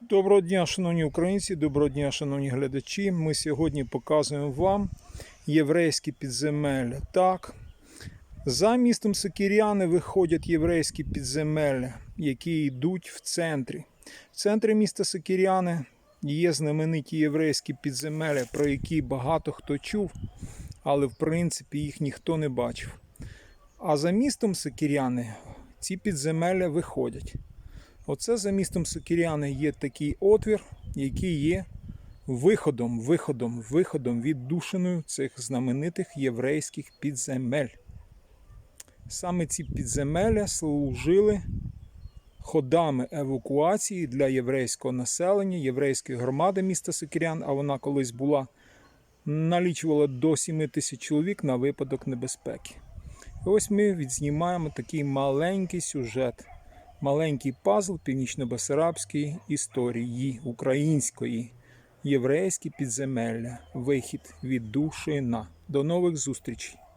Доброго дня, шановні українці, доброго дня, шановні глядачі. Ми сьогодні показуємо вам єврейські підземелля. Так, за містом Сокіряни виходять єврейські підземелля, які йдуть в центрі. В центрі міста Сокіряни є знамениті єврейські підземелля, про які багато хто чув, але в принципі їх ніхто не бачив. А за містом Сокіряни ці підземелля виходять. Оце за містом Сокіряни є такий отвір, який є виходом, виходом, виходом віддушиною цих знаменитих єврейських підземель. Саме ці підземелля служили ходами евакуації для єврейського населення, єврейської громади міста Сокірян, а вона колись була, налічувала до 7 тисяч чоловік на випадок небезпеки. І ось ми відзнімаємо такий маленький сюжет маленький пазл північно-басарабської історії української, єврейські підземелля, вихід від душина. До нових зустрічей!